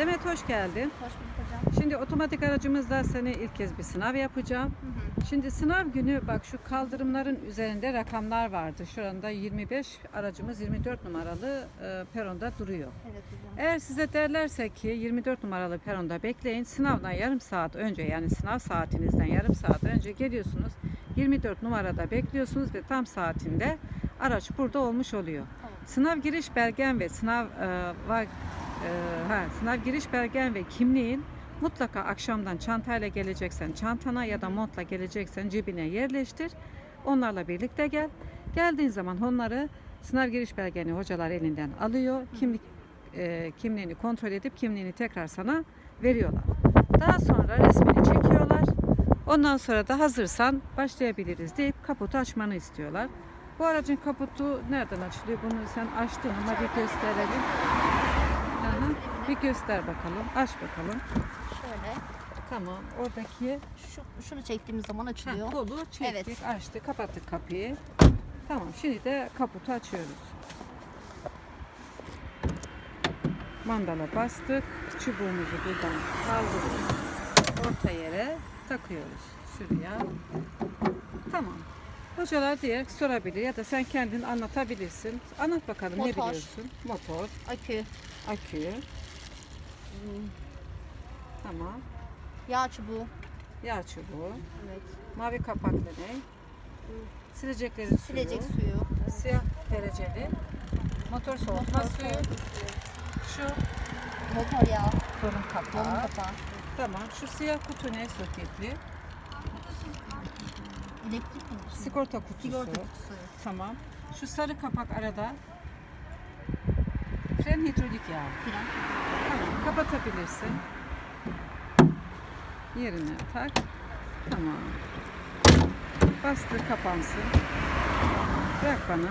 Demet hoş geldin. Hoş bulduk hocam. Şimdi otomatik aracımızda seni ilk kez bir sınav yapacağım. Hı hı. Şimdi sınav günü bak şu kaldırımların üzerinde rakamlar vardı. Şurada 25 aracımız 24 numaralı e, peronda duruyor. Evet hocam. Eğer size derlerse ki 24 numaralı peronda bekleyin sınavdan yarım saat önce yani sınav saatinizden yarım saat önce geliyorsunuz. 24 numarada bekliyorsunuz ve tam saatinde araç burada olmuş oluyor. Tamam. Sınav giriş belgen ve sınav e, e, ha, sınav giriş belgen ve kimliğin mutlaka akşamdan çantayla geleceksen çantana ya da montla geleceksen cebine yerleştir. Onlarla birlikte gel. Geldiğin zaman onları sınav giriş belgeni hocalar elinden alıyor. Kimlik e, kimliğini kontrol edip kimliğini tekrar sana veriyorlar. Daha sonra resmini çekiyorlar. Ondan sonra da hazırsan başlayabiliriz deyip kaputu açmanı istiyorlar. Bu aracın kaputu nereden açılıyor? Bunu sen açtın ama bir gösterelim. Aha, bir göster bakalım. Aç bakalım. Şöyle Tamam. Oradaki şu, şunu çektiğimiz zaman ha, açılıyor. kolu çektik, Evet. açtık, kapattık kapıyı. Tamam. Şimdi de kaputu açıyoruz. Mandala bastık. Çubuğumuzu buradan kaldırdık. Orta yere takıyoruz. Şuraya. Tamam. Hocalar diğer sorabilir ya da sen kendin anlatabilirsin. Anlat bakalım ne Motor. biliyorsun? Motor, Akü, akü, hmm, tamam. yağ çubuğu. Yağ çubuğu, Evet. mavi kapaklı ne? Sileceklerin suyu, Silecek suyu. siyah dereceli, motor soğutma Motor suyu, soğutma şu Motor yağı. Yolun kapağı. kapağı. Tamam, şu siyah kutu ne soketli? Elektrik mi? Sigorta kutusu. Sigorta kutusu. Tamam. Şu sarı kapak arada. Fren hidrolik yağı. Fren. Tamam, kapatabilirsin. Yerine tak. Tamam. Bastır kapansın. Bırak bana.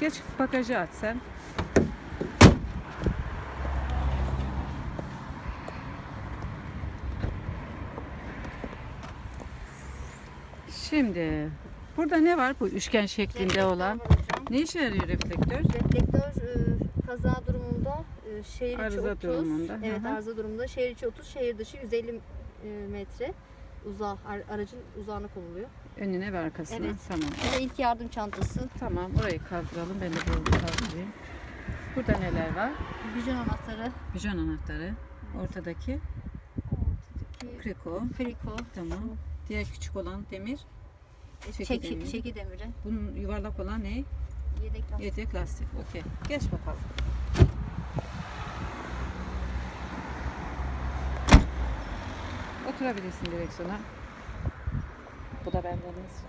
Geç bagajı aç sen. Şimdi burada ne var bu üçgen şeklinde Reflektör olan? Ne işe yarıyor reflektör? Reflektör e, kaza durumunda e, şehir içi Arıza 30. durumunda, Evet hı. arıza durumunda şehir içi 30, şehir dışı 150 e, metre uzağa, ar- aracın uzağına konuluyor. Önüne ve arkasına. Evet. Tamam. Bir de ilk yardım çantası, Tamam orayı kaldıralım. Ben de bunu kaldırayım. Burada neler var? vijon anahtarı, Bijon anahtarı. Ortadaki ortadaki kriko. friko, Tamam. Diğer küçük olan demir. Çeki çeki, demiri. çeki demiri, Bunun yuvarlak olan ne? yedek lastik. Yedek lastik. Okey. Geç bakalım. Oturabilirsin direksiyona. Bu da bendeniz.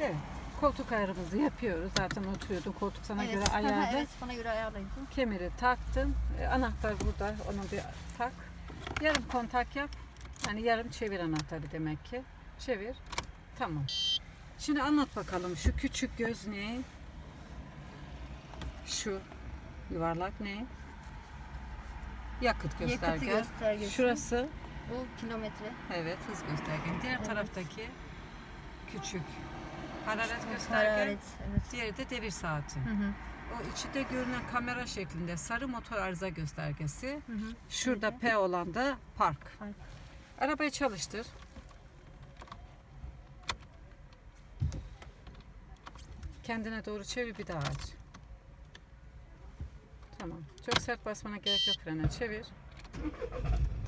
Evet. Koltuk ayarımızı yapıyoruz. Zaten oturuyordun. Koltuk sana evet, göre ayarlı. evet, bana göre ayarlayın. Kemeri taktım. E, anahtar burada. Onu bir tak. Yarım kontak yap. Yani yarım çevir anahtarı demek ki. Çevir. Tamam. Şimdi anlat bakalım. Şu küçük göz ne? Şu yuvarlak ne? Yakıt gösterge. Yakıtı göstergesi. Şurası Bu kilometre. evet hız gösterge. Diğer Evet. taraftaki küçük hararet gösterge. Hararet. Evet. Diğeri de devir saati. Hı hı. O içinde görünen kamera şeklinde sarı motor arıza göstergesi. Hı hı. Şurada Evet. P olan da park. Park. Arabayı çalıştır. Kendine doğru çevir bir daha aç. Tamam. Çok sert basmana gerek yok frene. Çevir.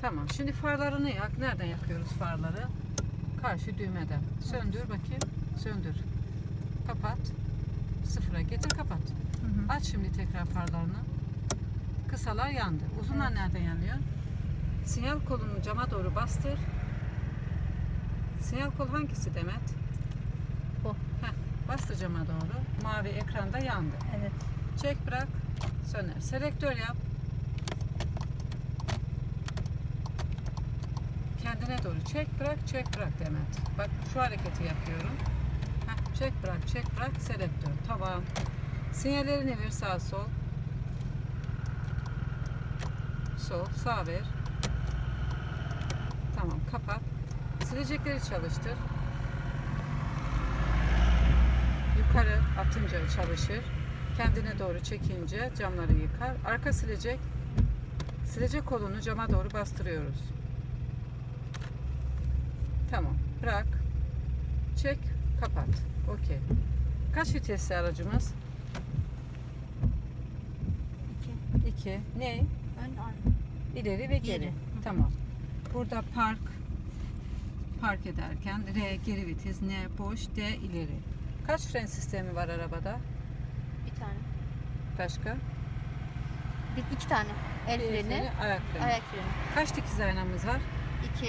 Tamam. Şimdi farlarını yak. Nereden yakıyoruz farları? Karşı düğmeden. Söndür bakayım. Söndür. Kapat. Sıfıra getir kapat. Hı hı. Aç şimdi tekrar farlarını. Kısalar yandı. Uzunlar nereden yanıyor? Sinyal kolunu cama doğru bastır. Sinyal kol hangisi Demet? Bu. Heh, bastır cama doğru. Mavi ekranda yandı. Evet. Çek bırak. Söner. Selektör yap. Kendine doğru çek bırak çek bırak Demet. Bak şu hareketi yapıyorum. Çek bırak çek bırak selektör. Tamam. Sinyallerini ver sağ sol. Sol sağ ver. Tamam kapat. Silecekleri çalıştır. yukarı atınca çalışır. Kendine doğru çekince camları yıkar. Arka silecek silecek kolunu cama doğru bastırıyoruz. Tamam. Bırak. Çek. Kapat. Okey. Kaç vitesli aracımız? İki. 2. Ne? Ön arka. İleri ve geri. Geri. Tamam. Burada park park ederken R geri vites, N boş, D ileri. Kaç fren sistemi var arabada? Bir tane. Başka? Bir, iki tane. El Bir freni, ayak freni. ayak freni. Kaç dikiz aynamız var? İki.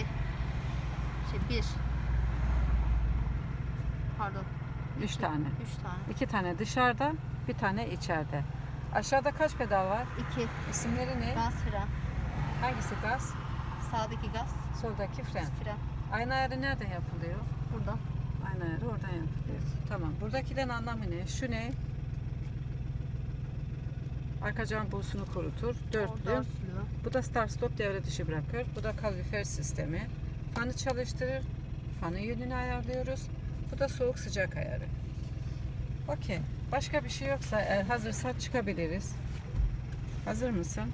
Şey bir. Pardon. Üç tane. Üç tane. İki tane dışarıda, bir tane içeride. Aşağıda kaç pedal var? İki. İsimleri ne? Gaz fren. Hangisi gaz? Sağdaki gaz. Soldaki fren. Fren. Ayna ayarı nereden yapılıyor? Burada. Ayna ayarı oradan yapılıyor. Tamam. Buradakilerin anlamı ne? Şu ne? Arka cam buğusunu kurutur. Dörtlü. Sürüyor. Bu da start stop devre dışı bırakır. Bu da kalorifer sistemi. Fanı çalıştırır. Fanın yönünü ayarlıyoruz. Da soğuk sıcak ayarı. Okey. Başka bir şey yoksa eğer hazırsa çıkabiliriz. Hazır mısın?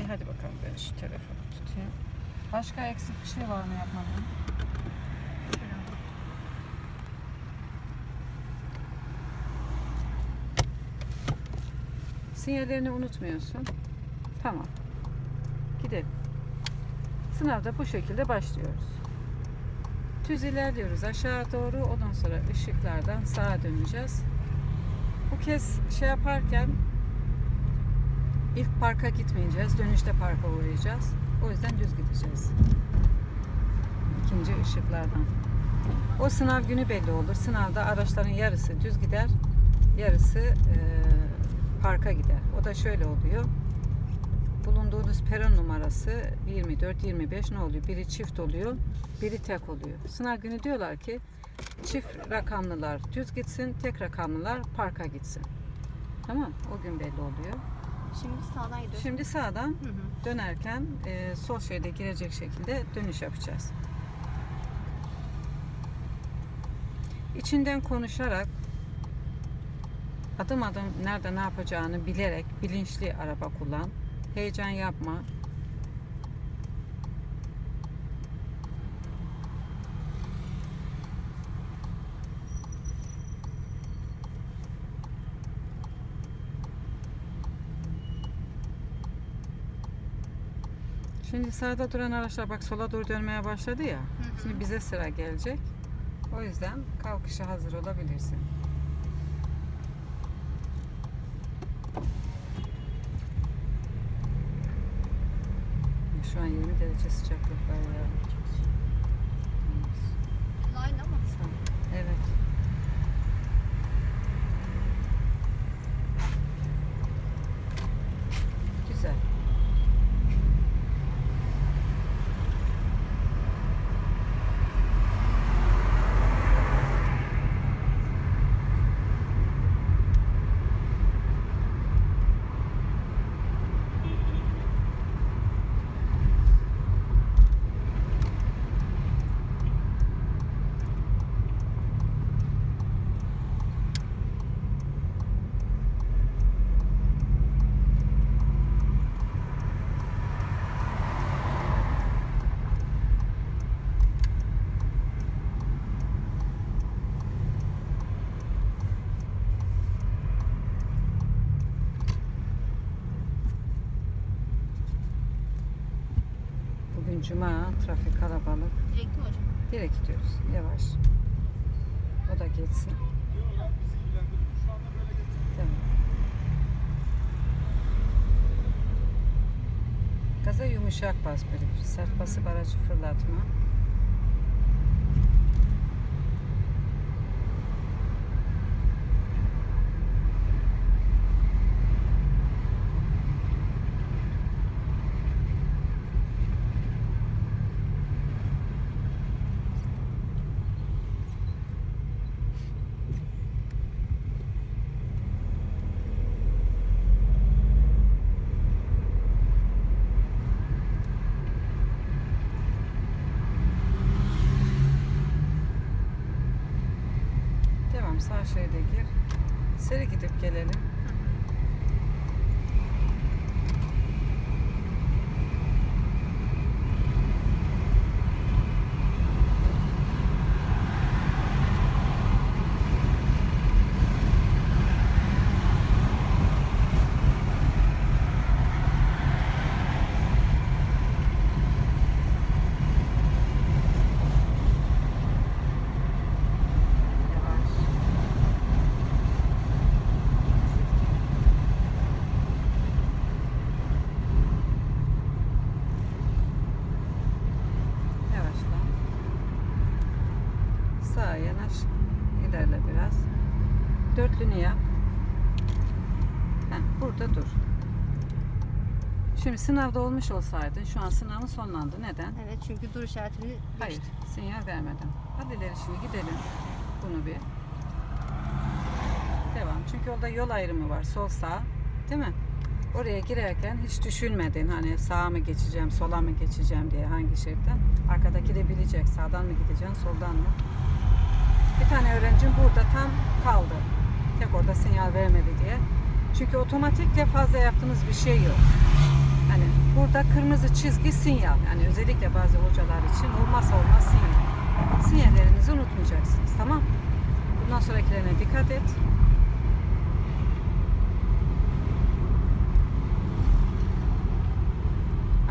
E hadi bakalım ben şu telefonu tutayım. Başka eksik bir şey var mı yapmadığım? Sinyallerini unutmuyorsun. Tamam. Gidelim. Sınavda bu şekilde başlıyoruz. Düz ilerliyoruz aşağı doğru. Ondan sonra ışıklardan sağa döneceğiz. Bu kez şey yaparken ilk parka gitmeyeceğiz. Dönüşte parka uğrayacağız. O yüzden düz gideceğiz. İkinci ışıklardan. O sınav günü belli olur. Sınavda araçların yarısı düz gider, yarısı eee, parka gider. O da şöyle oluyor. Bulunduğunuz peron numarası 24-25 ne oluyor? Biri çift oluyor, biri tek oluyor. Sınav günü diyorlar ki çift rakamlılar düz gitsin, tek rakamlılar parka gitsin. Tamam, o gün belli oluyor. Şimdi sağdan gidiyoruz. Şimdi sağdan Hı hı. dönerken e, sol şeride girecek şekilde dönüş yapacağız. İçinden konuşarak adım adım nerede ne yapacağını bilerek bilinçli araba kullan. Heyecan yapma. Şimdi sağda duran araçlar bak sola doğru dönmeye başladı ya. Hı hı. Şimdi bize sıra gelecek. O yüzden kalkışa hazır olabilirsin. Şu an 20 derece sıcaklık var ya. Line ama. Sağ- Evet. Güzel. Bugün cuma, trafik kalabalık. Direkt mi hocam? Direkt gidiyoruz. Yavaş. O da geçsin. Tamam. Gaza yumuşak bas böyle sert basıp aracı fırlatma. Dörtlünü yap. Heh, burada dur. Şimdi sınavda olmuş olsaydın şu an sınavın sonlandı. Neden? Evet çünkü dur işaretini Hayır, geçtim. sinyal vermeden. Hadi ileri şimdi gidelim. Bunu bir. Devam. Çünkü orada yol ayrımı var. Sol sağ. Değil mi? Oraya girerken hiç düşünmedin hani sağa mı geçeceğim, sola mı geçeceğim diye hangi şeritten. Arkadaki de bilecek sağdan mı gideceksin, soldan mı. Bir tane öğrencim burada tam kaldı. Tek orada sinyal vermedi diye. Çünkü otomatikle fazla yaptığınız bir şey yok. Hani burada kırmızı çizgi sinyal. Yani özellikle bazı hocalar için olmazsa olmaz sinyal. Sinyallerinizi unutmayacaksınız. Tamam? Bundan sonrakilerine dikkat et.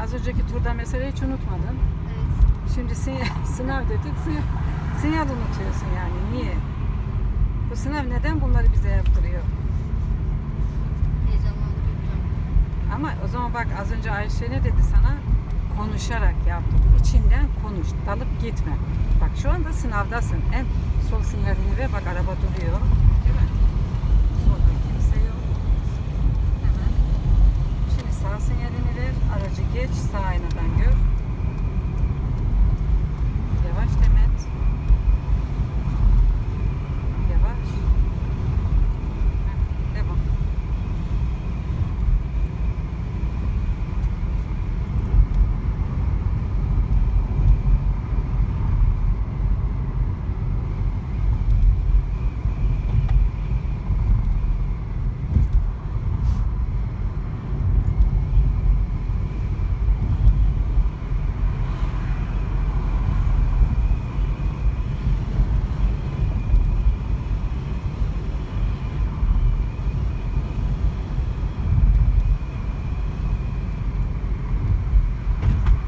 Az önceki turda mesela hiç unutmadın. Evet. Şimdi sinyal, sınav dedik, sinyal, sinyal unutuyorsun yani. Niye? Bu sınav neden bunları bize yaptırıyor? Ama o zaman bak az önce Ayşe ne dedi sana? Konuşarak yaptık. İçinden konuş. Dalıp gitme. Bak şu anda sınavdasın. En sol sinyalini ver. Bak araba duruyor. Değil mi? Solda kimse yok. Hemen. Şimdi sağ sinyalini ver. Aracı geç. Sağ aynadan gör. Yavaş Demet. Yavaş. Heh, devam.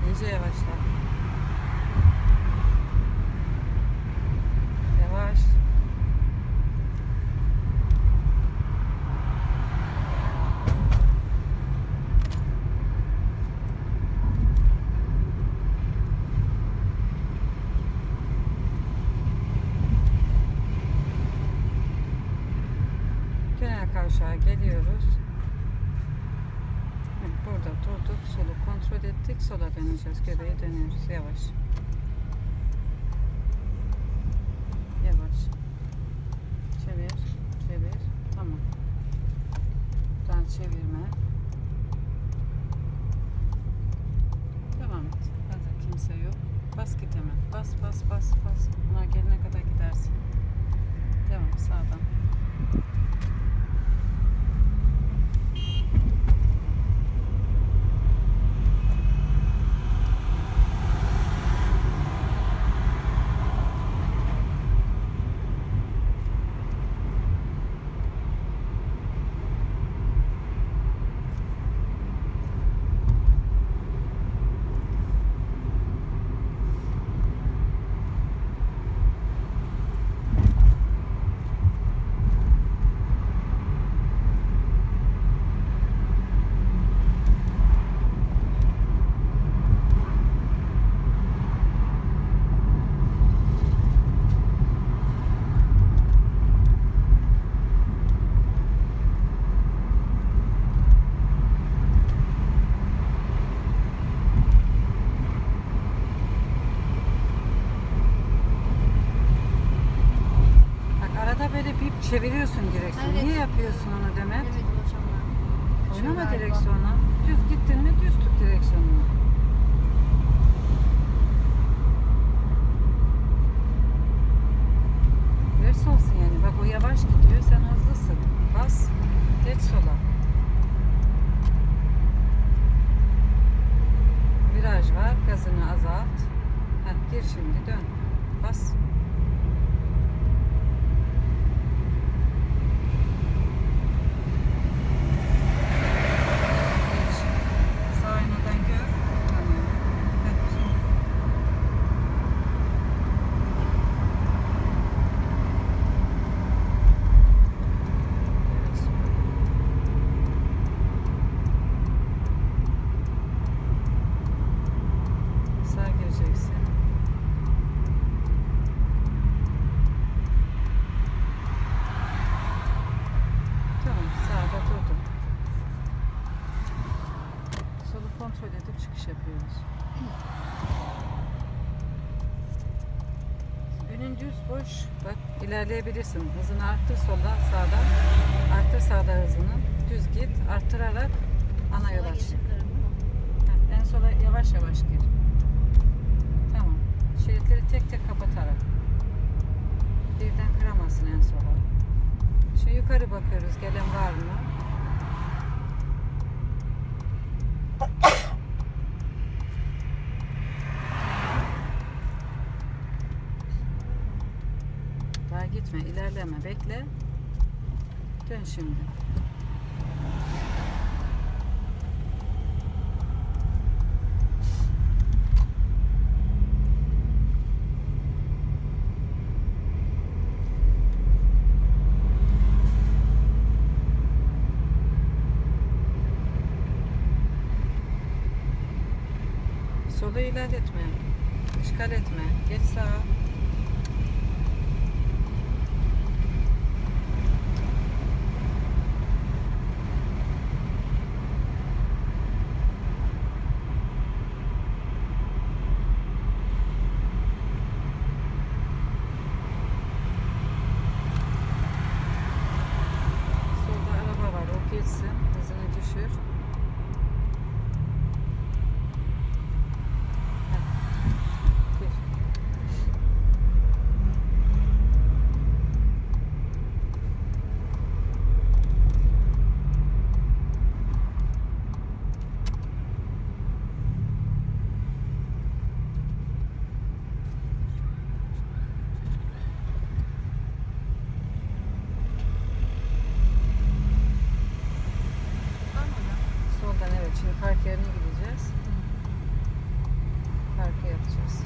İyice yavaşla. Yavaş. Genel kavşağa geliyoruz. Burada durduk, solu kontrol ettik, sola döneceğiz, göbeğe dönüyoruz. Yavaş. Çeviriyorsun direksiyonu. Evet. Niye yapıyorsun onu Demet? Evet hocam. Oynama direksiyonu. Düz gittin mi düz tut direksiyonunu. Ters olsun yani. Bak o yavaş gidiyor. Sen hızlısın. Bas. Geç sola. Viraj var. Gazını azalt. Heh, gir şimdi. Dön. Bas. Sağa gireceksin. Tamam, sağda durdum. Solu kontrol edip çıkış yapıyoruz. Önün düz boş. Bak ilerleyebilirsin. Hızını arttır solda, sağda. Arttır sağda hızını. Düz git. Arttırarak ana yol Sola aç. geçip karım değil mi? Heh, En sola yavaş yavaş gir. Şeritleri tek tek kapatarak. Birden kıramazsın en sola. Şimdi yukarı bakıyoruz. Gelen var mı? Daha gitme, ilerleme, bekle. Dön şimdi. Solu ilerletme. İşgal etme. Geç sağa. Solda araba var. O geçsin. Hızını düşür. Heh. Gir. Soldan evet şimdi park yerine gideceğiz. Parkı yapacağız.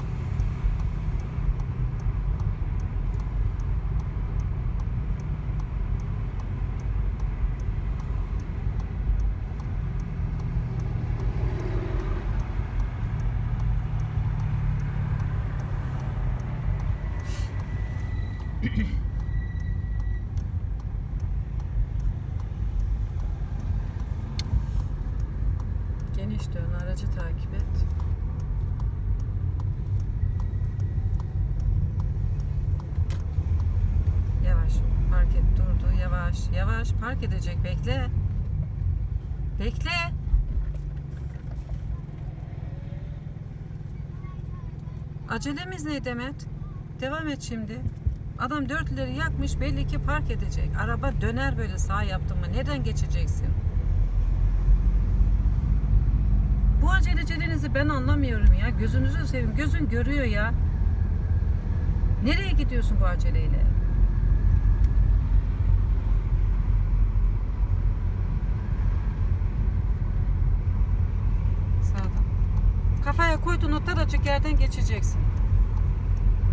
Geniş dön, aracı takip et. Yavaş, park et, durdu. Yavaş, yavaş, park edecek. Bekle. Bekle. Acelemiz ne Demet? Devam et şimdi. Adam dörtleri yakmış belli ki park edecek. Araba döner böyle sağ yaptın mı? Nereden geçeceksin? Bu acelelerinizi ben anlamıyorum ya. Gözünüzü seveyim. Gözün görüyor ya. Nereye gidiyorsun bu aceleyle? Sağdan. Kafaya koyduğun o daracık yerden geçeceksin.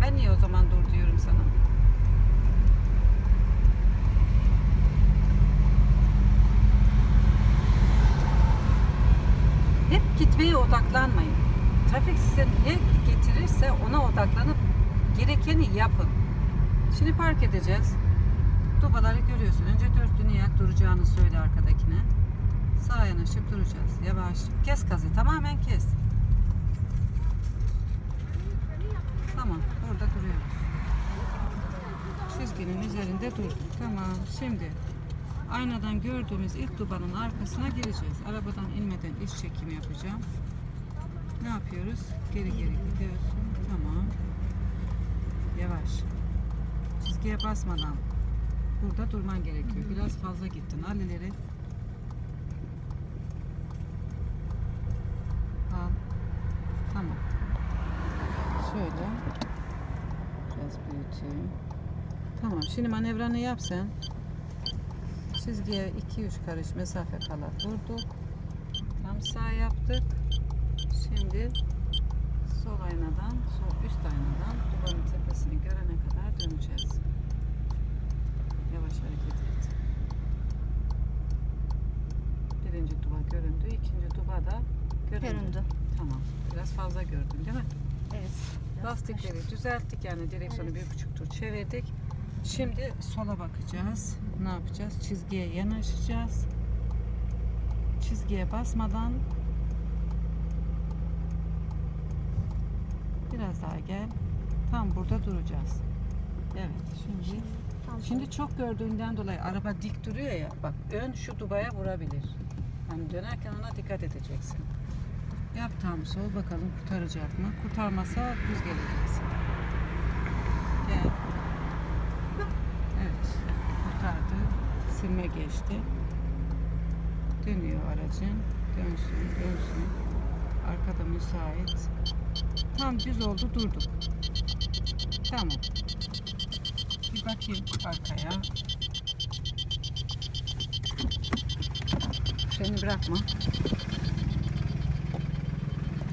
Ben niye o zaman dur diyorum sana? Odaklanmayın. Trafik size ne getirirse ona odaklanıp gerekeni yapın. Şimdi park edeceğiz. Dubaları görüyorsun. Önce dörtlünü yak duracağını söyle arkadakine. Sağa yanaşıp duracağız. Yavaş. Kes gazı. Tamamen kes. Tamam. Burada duruyoruz. Çizginin üzerinde durduk. Tamam. Şimdi aynadan gördüğümüz ilk dubanın arkasına gireceğiz. Arabadan inmeden iç çekimi yapacağım. Ne yapıyoruz? Geri geri gidiyorsun. Tamam. Yavaş. Çizgiye basmadan burada durman gerekiyor. Biraz fazla gittin. Al. Al. Tamam. Şöyle. Biraz büyüteyim. Tamam. Şimdi manevranı yap sen. Çizgiye 2-3 karış mesafe kala durduk. Tam sağ yaptık. Şimdi sol aynadan, sol üst aynadan duvarın tepesini görene kadar döneceğiz. Yavaş hareket et. Birinci duva göründü, ikinci duva da göründü. Göründü. Tamam. Biraz fazla gördün değil mi? Evet. Lastikleri taş- düzelttik yani direksiyonu Evet. bir buçuk tur çevirdik. Şimdi sola bakacağız. Ne yapacağız? Çizgiye yanaşacağız. Çizgiye basmadan biraz daha gel. Tam burada duracağız. Evet şimdi Şimdi çok gördüğünden dolayı araba dik duruyor ya. Bak ön şu dubaya vurabilir. Yani dönerken ona dikkat edeceksin. Yap tam sol bakalım kurtaracak mı? Kurtarmasa düz geleceksin. Gel. Evet. Kurtardı. Silme geçti. Dönüyor aracın. Dönsün, dönsün. Arkada müsait. Tam düz oldu durduk. Tamam. Bir bakayım arkaya. Freni bırakma.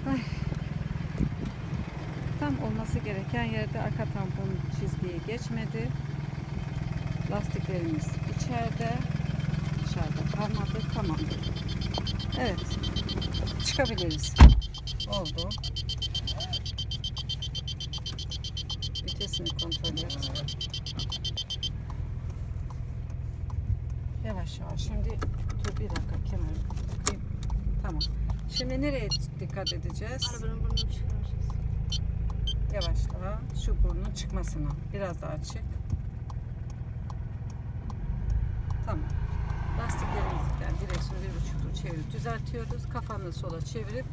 Ay. Tam olması gereken yerde arka tampon çizgiyi geçmedi. Lastiklerimiz içeride. Dışarıda kalmadı. Tamamdır. Evet. Çıkabiliriz. Oldu. Vitesini kontrol et. Yavaş yavaş. Şimdi dur bir dakika takayım. Tamam. Şimdi nereye dikkat edeceğiz? Arabanın burnunu çıkaracağız. Yavaşla. Şu burnun çıkmasına. Biraz daha çık. Tamam. Lastiklerimizden direksiyonu bir buçuk tur çevirip düzeltiyoruz. Kafanı sola çevirip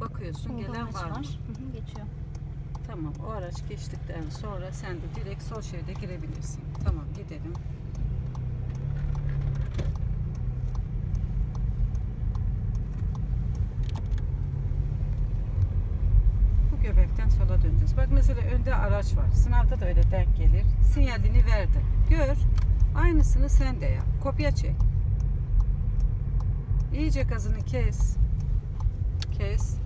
bakıyorsun Solda gelen var mı? Hı hı, geçiyor. Tamam o araç geçtikten sonra sen de direkt sol şeride girebilirsin. Tamam gidelim. Bu göbekten sola döneceğiz. Bak mesela önde araç var. Sınavda da öyle denk gelir. Sinyalini verdi. Gör. Aynısını sen de yap. Kopya çek. İyice gazını kes. Kes.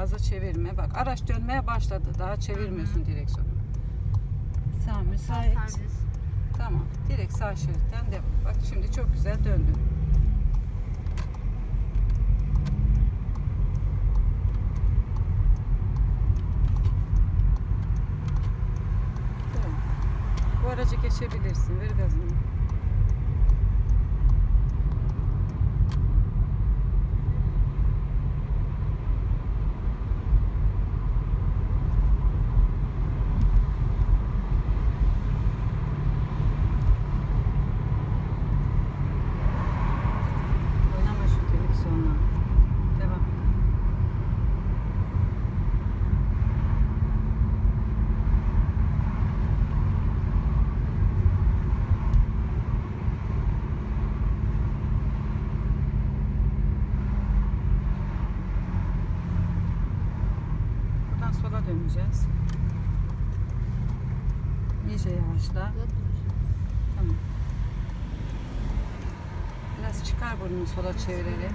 Aza çevirme. Bak araç dönmeye başladı. Daha çevirmiyorsun direksiyonu. Sağ müsait. Servis. Tamam. Direkt sağ şeritten devam. Bak şimdi çok güzel döndün. Bu aracı geçebilirsin. Ver gazını. Oynama şu televizyonla. Devam. Buradan sola döneceğiz. İyice yavaşla. Tamam. Biraz çıkar burnunu sola çevirerek.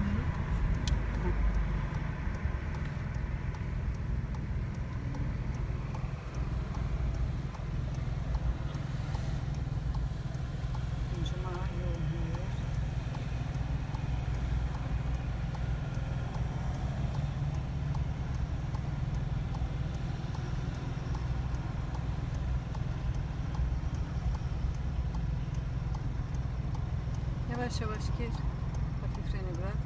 Yavaş gir. Hafif freni bırak.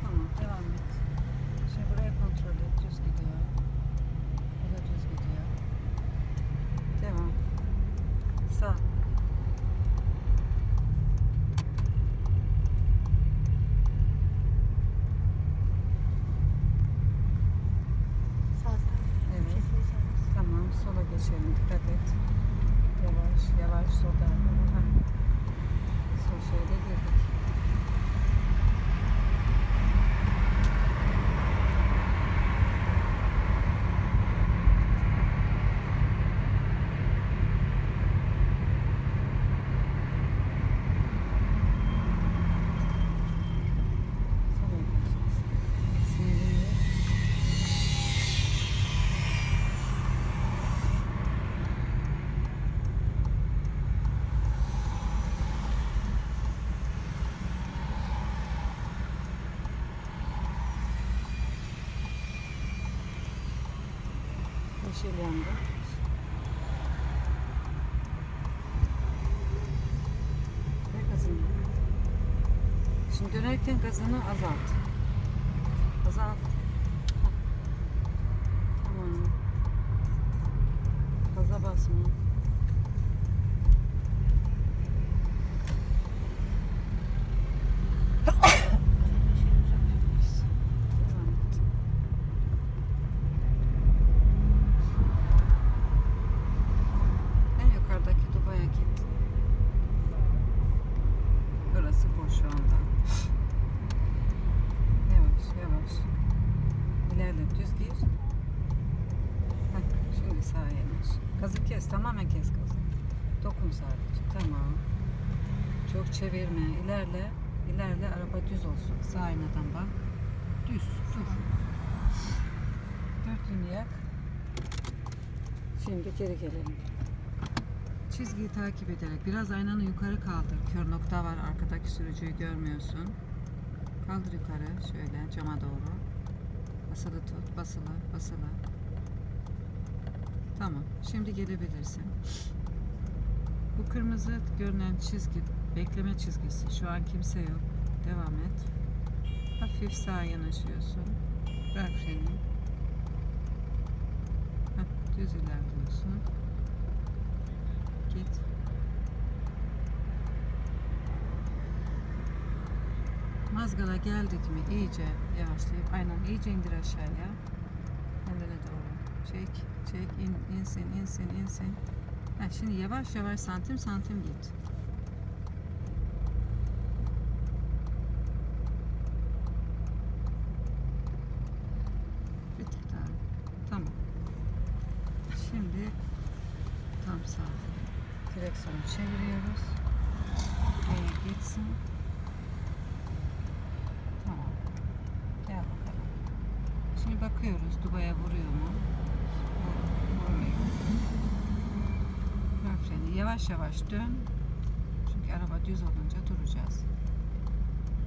Tamam devam et. Şimdi buraya kontrol et. Düz gidiyor. Bu da düz gidiyor. Devam. Sağ. Sağ servis. Evet. Kesin servis. Tamam sola geçelim. Dikkat et. Yavaş yavaş solda. Ha. Sol şeride girdik. Sola gideceğiz. Sinyalini Yeşil yandı. Ve gazını. Şimdi dönerken gazını azalt. Azalt. Tamam. Gaza basma. Devam et. En yukarıdaki Dubai'ye git. Burası boş şu anda. Yavaş yavaş. İlerle düz gir. Heh, şimdi sağa yanaş. Gazı kes tamamen kes gazı. Dokun sadece. Tamam. Çok çevirme. İlerle. İlerle araba düz olsun. Sağ aynadan bak. Düz. Dur. Dörtlüğünü yak. Şimdi geri gelelim. Çizgiyi takip ederek biraz aynanı yukarı kaldır. Kör nokta var arkadaki sürücüyü görmüyorsun. Kaldır yukarı şöyle cama doğru. Basılı tut, basılı, basılı. Tamam. Şimdi gelebilirsin. Bu kırmızı görünen çizgi bekleme çizgisi. Şu an kimse yok. Devam et. Hafif sağa yanaşıyorsun. Bırak freni. Heh, düz ilerliyorsun. Git. Mazgala geldik mi iyice yavaşlayıp aynen iyice indir aşağıya. Kendine doğru. Çek, çek, in, insin, insin, insin. Ha, şimdi yavaş yavaş santim santim git. Bir tık daha. Tamam. Şimdi tam sağ. Direksiyonu çeviriyoruz. Eğil gitsin. Tamam. Gel. Şimdi bakıyoruz Dubai'ye vuruyor mu? Vur- Vurmuyor. Bırak freni. Yavaş yavaş dön. Çünkü araba düz olunca duracağız.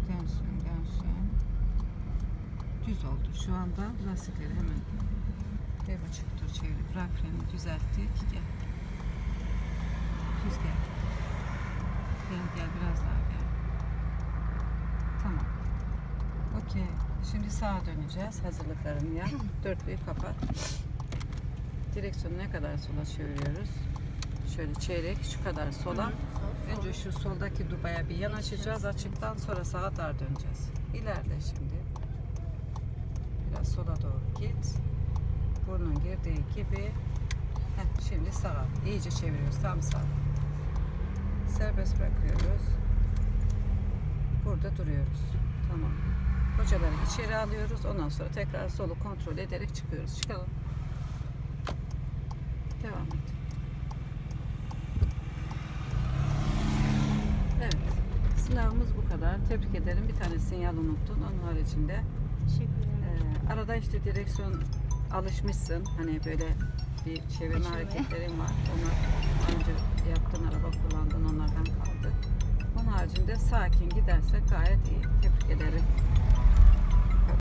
Dönsün, dönsün. Düz oldu. Şu anda lastikleri hemen bir buçuk tur çevir. Bırak freni düzelttik. Gel. Düz gel. Gel gel biraz daha gel. Tamam. Okey. Şimdi sağa döneceğiz. Hazırlıklarını yap. Dörtlüğü kapat. Direksiyonu ne kadar sola çeviriyoruz? Şöyle çeyrek şu kadar sola. Önce şu soldaki dubaya bir yanaşacağız açıktan sonra sağa dar döneceğiz. İlerle şimdi. Biraz sola doğru git. Burnun girdiği gibi. Heh, şimdi sağa. İyice çeviriyoruz. Tam sağ. Serbest bırakıyoruz. Burada duruyoruz. Tamam. Hocaları içeri alıyoruz. Ondan sonra tekrar solu kontrol ederek çıkıyoruz. Çıkalım. Devam et. Evet. Sınavımız bu kadar. Tebrik ederim. Bir tane sinyal unuttun. Onun haricinde Teşekkür ederim. ee, arada işte direksiyon alışmışsın. Hani böyle bir çevirme hareketlerin var. Onlar daha önce yaptığın araba kullandın onlardan kaldı. Onun haricinde sakin gidersek gayet iyi. Tebrik ederim.